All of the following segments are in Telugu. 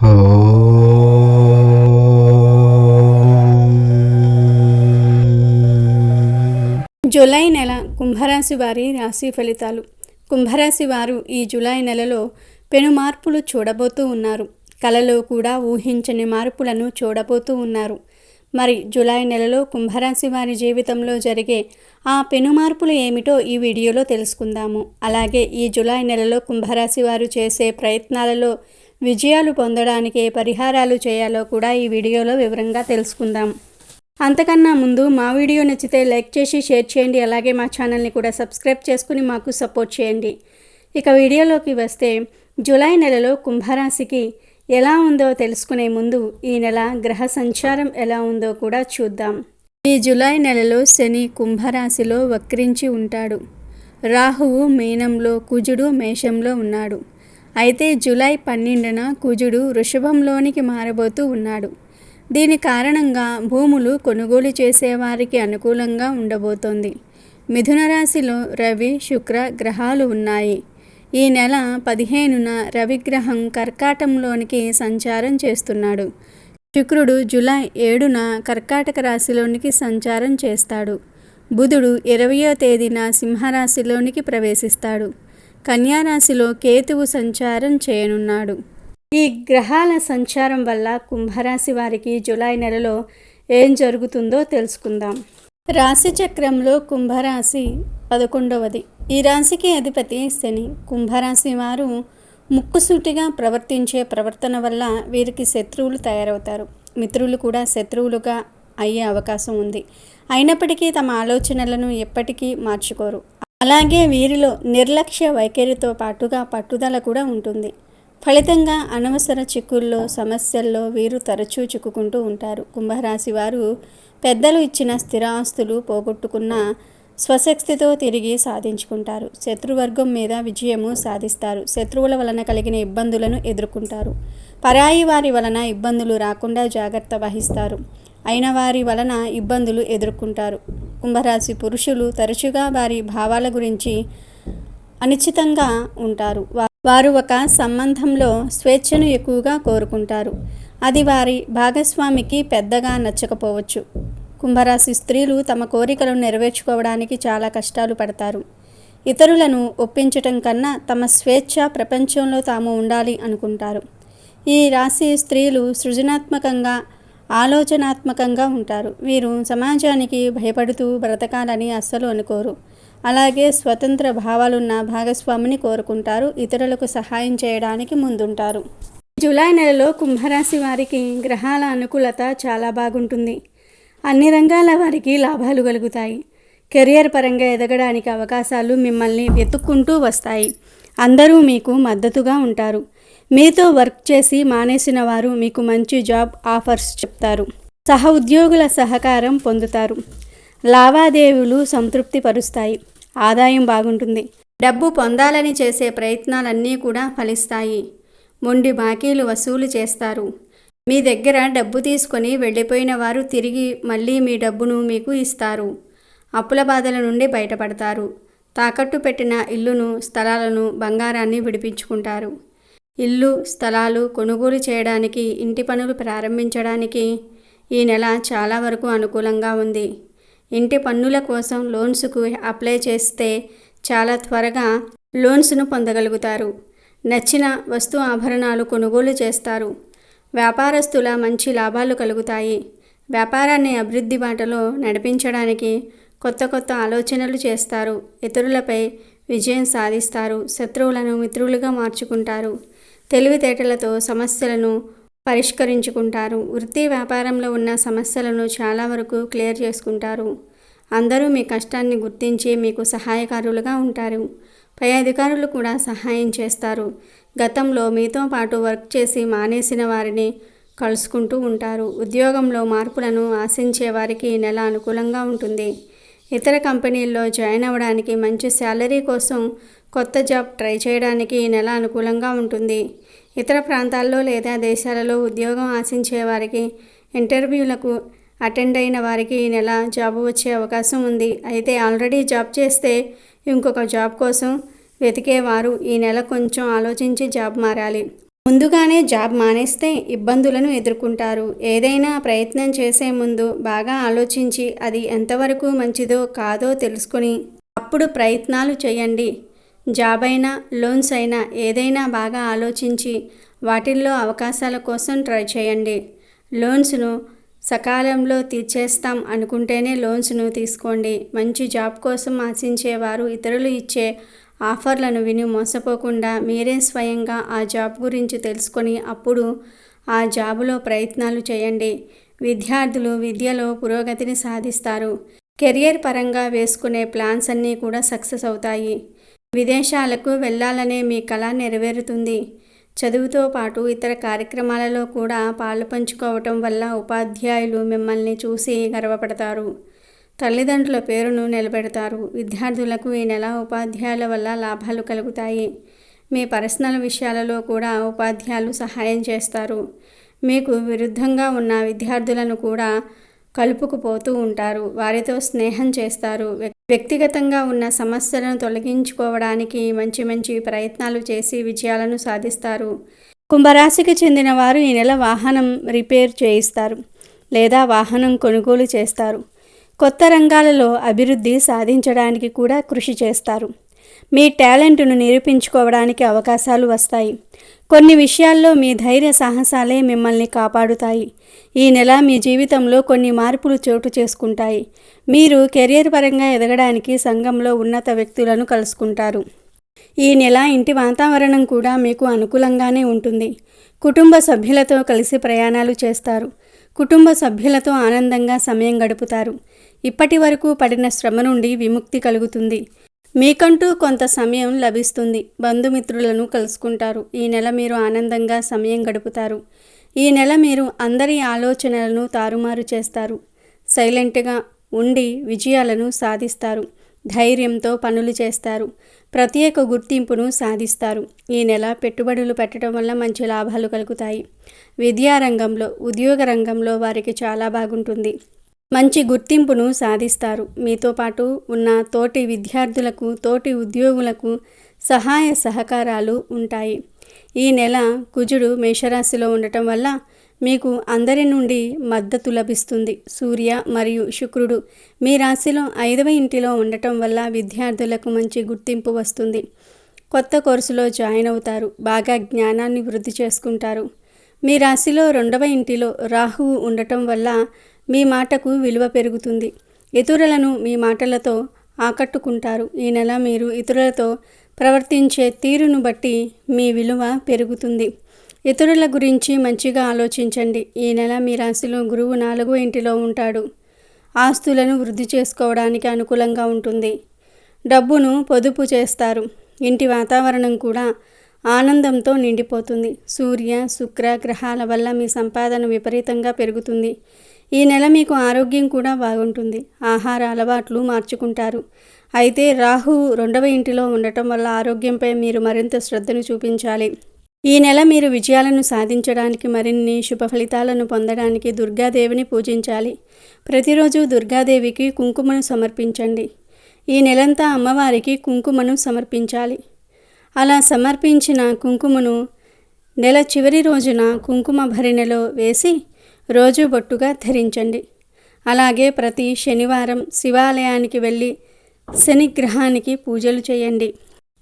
జూలై నెల కుంభరాశి వారి రాశి ఫలితాలు. కుంభరాశి వారు ఈ జూలై నెలలో పెను మార్పులు చూడబోతూ ఉన్నారు. కలలో కూడా ఊహించని మార్పులను చూడబోతూ ఉన్నారు. మరి జూలై నెలలో కుంభరాశి వారి జీవితంలో జరిగే ఆ పెను మార్పులు ఏమిటో ఈ వీడియోలో తెలుసుకుందాము. అలాగే ఈ జూలై నెలలో కుంభరాశి వారు చేసే ప్రయత్నాలలో విజయాలు పొందడానికి ఏ పరిహారాలు చేయాలో కూడా ఈ వీడియోలో వివరంగా తెలుసుకుందాం. అంతకన్నా ముందు మా వీడియో నచ్చితే లైక్ చేసి షేర్ చేయండి. అలాగే మా ఛానల్ని కూడా సబ్స్క్రైబ్ చేసుకుని మాకు సపోర్ట్ చేయండి. ఇక వీడియోలోకి వస్తే జూలై నెలలో కుంభరాశికి ఎలా ఉందో తెలుసుకునే ముందు ఈ నెల గ్రహ సంచారం ఎలా ఉందో కూడా చూద్దాం. ఈ జూలై నెలలో శని కుంభరాశిలో వక్రించి ఉంటాడు. రాహువు మీనంలో కుజుడు మేషంలో ఉన్నాడు. అయితే జూలై పన్నెండున కుజుడు వృషభంలోనికి మారబోతూ ఉన్నాడు. దీని కారణంగా భూములు కొనుగోలు చేసేవారికి అనుకూలంగా ఉండబోతోంది. మిథున రాశిలో రవి శుక్ర గ్రహాలు ఉన్నాయి. ఈ నెల పదిహేనున రవిగ్రహం కర్కాటంలోనికి సంచారం చేస్తున్నాడు. శుక్రుడు జూలై ఏడున కర్కాటక రాశిలోనికి సంచారం చేస్తాడు. బుధుడు ఇరవయో తేదీన సింహరాశిలోనికి ప్రవేశిస్తాడు. కన్యారాశిలో కేతువు సంచారం చేయనున్నాడు. ఈ గ్రహాల సంచారం వల్ల కుంభరాశి వారికి జూలై నెలలో ఏం జరుగుతుందో తెలుసుకుందాం. రాశి చక్రంలో కుంభరాశి పదకొండవది. ఈ రాశికి అధిపతి శని. కుంభరాశి వారు ముక్కుసూటిగా ప్రవర్తించే ప్రవర్తన వల్ల వీరికి శత్రువులు తయారవుతారు. మిత్రులు కూడా శత్రువులుగా అయ్యే అవకాశం ఉంది. అయినప్పటికీ తమ ఆలోచనలను ఎప్పటికీ మార్చుకోరు. అలాగే వీరిలో నిర్లక్ష్య వైఖరితో పాటుగా పట్టుదల కూడా ఉంటుంది. ఫలితంగా అనవసర చిక్కుల్లో సమస్యల్లో వీరు తరచూ చిక్కుకుంటూ ఉంటారు. కుంభరాశి వారు పెద్దలు ఇచ్చిన స్థిరాస్తులు పోగొట్టుకున్న స్వశక్తితో తిరిగి సాధించుకుంటారు. శత్రువర్గం మీద విజయము సాధిస్తారు. శత్రువుల వలన కలిగిన ఇబ్బందులను ఎదుర్కొంటారు. పరాయి వారి వలన ఇబ్బందులు రాకుండా జాగ్రత్త వహిస్తారు. అయిన వారి వలన ఇబ్బందులు ఎదుర్కొంటారు. కుంభరాశి పురుషులు తరచుగా వారి భావాల గురించి అనిశ్చితంగా ఉంటారు. వారు ఒక సంబంధంలో స్వేచ్ఛను ఎక్కువగా కోరుకుంటారు. అది వారి భాగస్వామికి పెద్దగా నచ్చకపోవచ్చు. కుంభరాశి స్త్రీలు తమ కోరికలను నెరవేర్చుకోవడానికి చాలా కష్టాలు పడతారు. ఇతరులను ఒప్పించటం కన్నా తమ స్వేచ్ఛ ప్రపంచంలో తాము ఉండాలి అనుకుంటారు. ఈ రాశి స్త్రీలు సృజనాత్మకంగా ఆలోచనాత్మకంగా ఉంటారు. వీరు సమాజానికి భయపడుతూ బ్రతకాలని అస్సలు అనుకోరు. అలాగే స్వతంత్ర భావాలున్న భాగస్వామిని కోరుకుంటారు. ఇతరులకు సహాయం చేయడానికి ముందుంటారు. జూలై నెలలో కుంభరాశి వారికి గ్రహాల అనుకూలత చాలా బాగుంటుంది. అన్ని రంగాల వారికి లాభాలు కలుగుతాయి. కెరియర్ పరంగా ఎదగడానికి అవకాశాలు మిమ్మల్ని వెతుక్కుంటూ వస్తాయి. అందరూ మీకు మద్దతుగా ఉంటారు. మీతో వర్క్ చేసి మానేసిన వారు మీకు మంచి జాబ్ ఆఫర్స్ చెప్తారు. సహ ఉద్యోగుల సహకారం పొందుతారు. లావాదేవీలు సంతృప్తి పరుస్తాయి. ఆదాయం బాగుంటుంది. డబ్బు పొందాలని చేసే ప్రయత్నాలన్నీ కూడా ఫలిస్తాయి. మొండి బాకీలు వసూలు చేస్తారు. మీ దగ్గర డబ్బు తీసుకొని వెళ్ళిపోయిన వారు తిరిగి మళ్ళీ మీ డబ్బును మీకు ఇస్తారు. అప్పుల బాధల నుండి బయటపడతారు. తాకట్టు పెట్టిన ఇల్లును స్థలాలను బంగారాన్ని విడిపించుకుంటారు. ఇల్లు స్థలాలు కొనుగోలు చేయడానికి ఇంటి పనులు ప్రారంభించడానికి ఈ నెల చాలా వరకు అనుకూలంగా ఉంది. ఇంటి పన్నుల కోసం లోన్స్కు అప్లై చేస్తే చాలా త్వరగా లోన్స్ను పొందగలుగుతారు. నచ్చిన వస్తు ఆభరణాలు కొనుగోలు చేస్తారు. వ్యాపారస్తుల మంచి లాభాలు కలుగుతాయి. వ్యాపారాన్ని అభివృద్ధి బాటలో నడిపించడానికి కొత్త కొత్త ఆలోచనలు చేస్తారు. ఇతరులపై విజయం సాధిస్తారు. శత్రువులను మిత్రులుగా మార్చుకుంటారు. తెలివితేటలతో సమస్యలను పరిష్కరించుకుంటారు. వృత్తి వ్యాపారంలో ఉన్న సమస్యలను చాలా వరకు క్లియర్ చేసుకుంటారు. అందరూ మీ కష్టాన్ని గుర్తించి మీకు సహాయకారులుగా ఉంటారు. పై అధికారులు కూడా సహాయం చేస్తారు. గతంలో మీతో పాటు వర్క్ చేసి మానేసిన వారిని కలుసుకుంటూ ఉంటారు. ఉద్యోగంలో మార్పులను ఆశించే వారికి ఈ నెల అనుకూలంగా ఉంటుంది. ఇతర కంపెనీల్లో జాయిన్ అవ్వడానికి మంచి శాలరీ కోసం కొత్త జాబ్ ట్రై చేయడానికి ఈ నెల అనుకూలంగా ఉంటుంది. ఇతర ప్రాంతాల్లో లేదా దేశాలలో ఉద్యోగం ఆశించే వారికి ఇంటర్వ్యూలకు అటెండ్ అయిన వారికి ఈ నెల జాబ్ వచ్చే అవకాశం ఉంది. అయితే ఆల్రెడీ జాబ్ చేస్తే ఇంకొక జాబ్ కోసం వెతికేవారు ఈ నెల కొంచెం ఆలోచించి జాబ్ మారాలి. ముందుగానే జాబ్ మానేస్తే ఇబ్బందులను ఎదుర్కొంటారు. ఏదైనా ప్రయత్నం చేసే ముందు బాగా ఆలోచించి అది ఎంతవరకు మంచిదో కాదో తెలుసుకొని అప్పుడు ప్రయత్నాలు చేయండి. జాబ్ అయినా లోన్స్ అయినా ఏదైనా బాగా ఆలోచించి వాటిల్లో అవకాశాల కోసం ట్రై చేయండి. లోన్స్ను సకాలంలో తీర్చేస్తాం అనుకుంటేనే లోన్స్ను తీసుకోండి. మంచి జాబ్ కోసం ఆశించేవారు ఇతరులు ఇచ్చే ఆఫర్లను విని మోసపోకుండా మీరే స్వయంగా ఆ జాబ్ గురించి తెలుసుకొని అప్పుడు ఆ జాబులో ప్రయత్నాలు చేయండి. విద్యార్థులు విద్యలో పురోగతిని సాధిస్తారు. కెరియర్ పరంగా వేసుకునే ప్లాన్స్ అన్నీ కూడా సక్సెస్ అవుతాయి. విదేశాలకు వెళ్ళాలనే మీ కళ నెరవేరుతుంది. చదువుతో పాటు ఇతర కార్యక్రమాలలో కూడా పాలు పంచుకోవటం వల్ల ఉపాధ్యాయులు మిమ్మల్ని చూసి గర్వపడతారు. తల్లిదండ్రుల పేరును నిలబెడతారు. విద్యార్థులకు ఈ నెల ఉపాధ్యాయుల వల్ల లాభాలు కలుగుతాయి. మీ పర్సనల్ విషయాలలో కూడా ఉపాధ్యాయులు సహాయం చేస్తారు. మీకు విరుద్ధంగా ఉన్న విద్యార్థులను కూడా కలుపుకుపోతూ ఉంటారు. వారితో స్నేహం చేస్తారు. వ్యక్తిగతంగా ఉన్న సమస్యలను తొలగించుకోవడానికి మంచి మంచి ప్రయత్నాలు చేసి విజయాలను సాధిస్తారు. కుంభరాశికి చెందిన వారు ఈ నెల వాహనం రిపేర్ చేయిస్తారు లేదా వాహనం కొనుగోలు చేస్తారు. కొత్త రంగాలలో అభివృద్ధి సాధించడానికి కూడా కృషి చేస్తారు. మీ టాలెంట్ను నిరూపించుకోవడానికి అవకాశాలు వస్తాయి. కొన్ని విషయాల్లో మీ ధైర్య సాహసాలే మిమ్మల్ని కాపాడుతాయి. ఈ నెల మీ జీవితంలో కొన్ని మార్పులు చోటు చేసుకుంటాయి. మీరు కెరియర్ పరంగా ఎదగడానికి సంఘంలో ఉన్నత వ్యక్తులను కలుసుకుంటారు. ఈ నెల ఇంటి వాతావరణం కూడా మీకు అనుకూలంగానే ఉంటుంది. కుటుంబ సభ్యులతో కలిసి ప్రయాణాలు చేస్తారు. కుటుంబ సభ్యులతో ఆనందంగా సమయం గడుపుతారు. ఇప్పటి వరకు పడిన శ్రమ నుండి విముక్తి కలుగుతుంది. మీకంటూ కొంత సమయం లభిస్తుంది. బంధుమిత్రులను కలుసుకుంటారు. ఈ నెల మీరు ఆనందంగా సమయం గడుపుతారు. ఈ నెల మీరు అందరి ఆలోచనలను తారుమారు చేస్తారు. సైలెంట్గా ఉండి విజయాలను సాధిస్తారు. ధైర్యంతో పనులు చేస్తారు. ప్రత్యేక గుర్తింపును సాధిస్తారు. ఈ నెల పెట్టుబడులు పెట్టడం వల్ల మంచి లాభాలు కలుగుతాయి. విద్యారంగంలో ఉద్యోగ రంగంలో వారికి చాలా బాగుంటుంది. మంచి గుర్తింపును సాధిస్తారు. మీతో పాటు ఉన్న తోటి విద్యార్థులకు తోటి ఉద్యోగులకు సహాయ సహకారాలు ఉంటాయి. ఈ నెల కుజుడు మేషరాశిలో ఉండటం వల్ల మీకు అందరి నుండి మద్దతు లభిస్తుంది. సూర్య మరియు శుక్రుడు మీ రాశిలో ఐదవ ఇంటిలో ఉండటం వల్ల విద్యార్థులకు మంచి గుర్తింపు వస్తుంది. కొత్త కోర్సులో జాయిన్ అవుతారు. బాగా జ్ఞానాన్ని వృద్ధి చేసుకుంటారు. మీ రాశిలో రెండవ ఇంటిలో రాహువు ఉండటం వల్ల మీ మాటకు విలువ పెరుగుతుంది. ఇతరులను మీ మాటలతో ఆకట్టుకుంటారు. ఈ నెల మీరు ఇతరులతో ప్రవర్తించే తీరును బట్టి మీ విలువ పెరుగుతుంది. ఇతరుల గురించి మంచిగా ఆలోచించండి. ఈ నెల మీ రాశిలో గురువు నాలుగో ఇంటిలో ఉంటాడు. ఆస్తులను వృద్ధి చేసుకోవడానికి అనుకూలంగా ఉంటుంది. డబ్బును పొదుపు చేస్తారు. ఇంటి వాతావరణం కూడా ఆనందంతో నిండిపోతుంది. సూర్య శుక్ర గ్రహాల వల్ల మీ సంపాదన విపరీతంగా పెరుగుతుంది. ఈ నెల మీకు ఆరోగ్యం కూడా బాగుంటుంది. ఆహార అలవాట్లు మార్చుకుంటారు. అయితే రాహు రెండవ ఇంటిలో ఉండటం వల్ల ఆరోగ్యంపై మీరు మరింత శ్రద్ధను చూపించాలి. ఈ నెల మీరు విజయాలను సాధించడానికి మరిన్ని శుభ ఫలితాలను పొందడానికి దుర్గాదేవిని పూజించాలి. ప్రతిరోజు దుర్గాదేవికి కుంకుమను సమర్పించండి. ఈ నెలంతా అమ్మవారికి కుంకుమను సమర్పించాలి. అలా సమర్పించిన కుంకుమను నెల చివరి రోజున కుంకుమ భరిణెలో వేసి రోజు బొట్టుగా ధరించండి. అలాగే ప్రతి శనివారం శివాలయానికి వెళ్ళి శనిగ్రహానికి పూజలు చేయండి.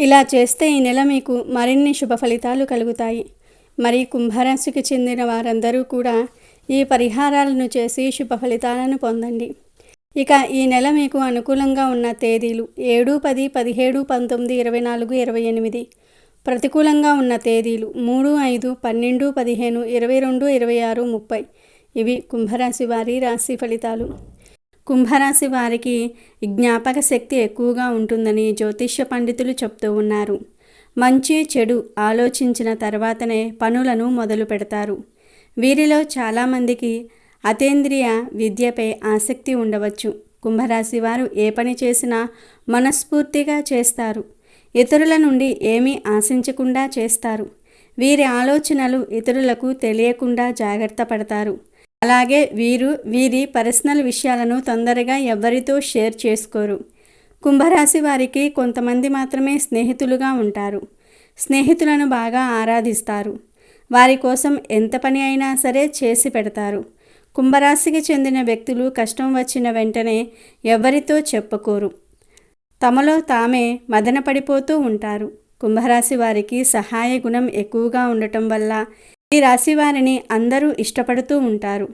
ఇలా చేస్తే ఈ నెల మీకు మరిన్ని శుభ ఫలితాలు కలుగుతాయి. మరి కుంభరాశికి చెందిన వారందరూ కూడా ఈ పరిహారాలను చేసి శుభ ఫలితాలను పొందండి. ఇక ఈ నెల మీకు అనుకూలంగా ఉన్న తేదీలు ఏడు పది పదిహేడు పంతొమ్మిది ఇరవై నాలుగు ఇరవై ఎనిమిది. ప్రతికూలంగా ఉన్న తేదీలు మూడు ఐదు పన్నెండు పదిహేను ఇరవై రెండు ఇరవై ఆరు ముప్పై. ఇవి కుంభరాశి వారి రాశి ఫలితాలు. కుంభరాశి వారికి జ్ఞాపక శక్తి ఎక్కువగా ఉంటుందని జ్యోతిష్య పండితులు చెప్తూ ఉన్నారు. మంచి చెడు ఆలోచించిన తర్వాతనే పనులను మొదలు పెడతారు. వీరిలో చాలామందికి అతేంద్రియ విద్యపై ఆసక్తి ఉండవచ్చు. కుంభరాశి వారు ఏ పని చేసినా మనస్ఫూర్తిగా చేస్తారు. ఇతరుల నుండి ఏమీ ఆశించకుండా చేస్తారు. వీరి ఆలోచనలు ఇతరులకు తెలియకుండా జాగ్రత్త పడతారు. అలాగే వీరు వీరి పర్సనల్ విషయాలను తొందరగా ఎవరితో షేర్ చేసుకోరు. కుంభరాశి వారికి కొంతమంది మాత్రమే స్నేహితులుగా ఉంటారు. స్నేహితులను బాగా ఆరాధిస్తారు. వారి కోసం ఎంత పని అయినా సరే చేసి పెడతారు. కుంభరాశికి చెందిన వ్యక్తులు కష్టం వచ్చిన వెంటనే ఎవరితో చెప్పుకోరు. తమలో తామే మదన పడిపోతూ ఉంటారు. కుంభరాశి వారికి సహాయ గుణం ఎక్కువగా ఉండటం వల్ల ఈ రాశి వారిని అందరూ ఇష్టపడుతూ ఉంటారు.